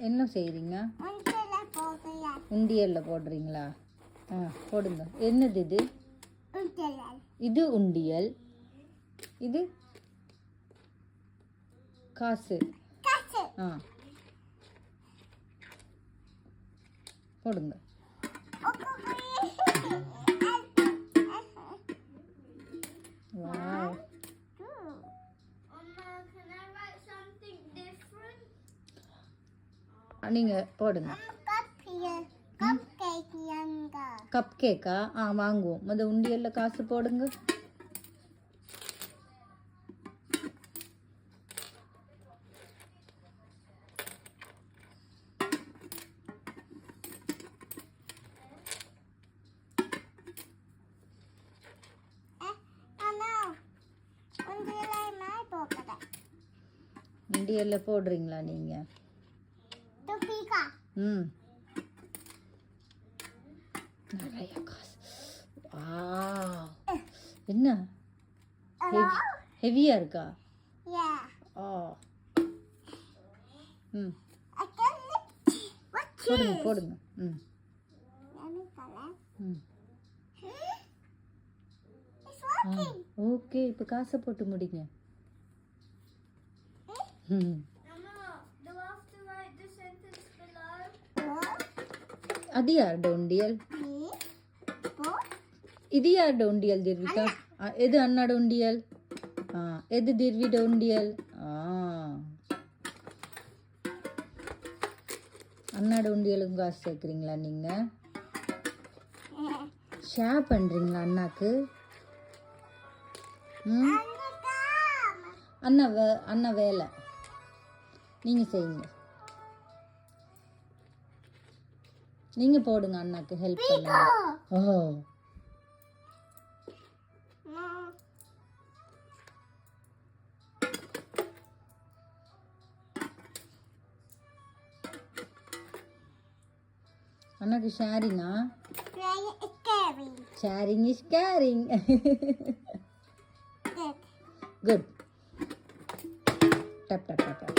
என்ன செய்கிறீங்க உண்டியலில் போடுறீங்களா? ஆ போடுங்க. என்னது இது? இது உண்டியல். இது காசு. ஆ. போடுங்க. நீங்கள் போடுங்க. கப் கேக்கா ஆ? வாங்குவோம். முத உண்டியலில் காசு போடுங்க. Eh, உண்டியலில் போடுறீங்களா நீங்கள் ம் நிறைய காசு வாவ் என்ன? ஹெவியாக இருக்கா. ஆ ம் போடுங்க? போடுங்க ம். ம் Hmm? ஆ. ஓகே இப்போ காசை போட்டு முடிங்க ம் அது Me? What? இது யாரோட உண்டியல் தீர்விகா? எது அண்ணாட உண்டியல்? ஆ எது தீர்விட உண்டியல்? ஆ. அண்ணாட உண்டியலுக்கும் காசு சேர்க்குறீங்களா நீங்கள் ஷேர் பண்ணுறீங்களா அண்ணாக்கு? ம்? அண்ணா வே அண்ணா வேலை. நீங்கள் செய்யுங்க. நீங்கள் போடுங்க அண்ணாக்கு ஹெல்ப் பண்ணுங்க. ஓ அண்ணாக்கு ஷேரிங்கா ஷேரிங் இஸ் கேரிங் குட் டப் டப் டப் டப்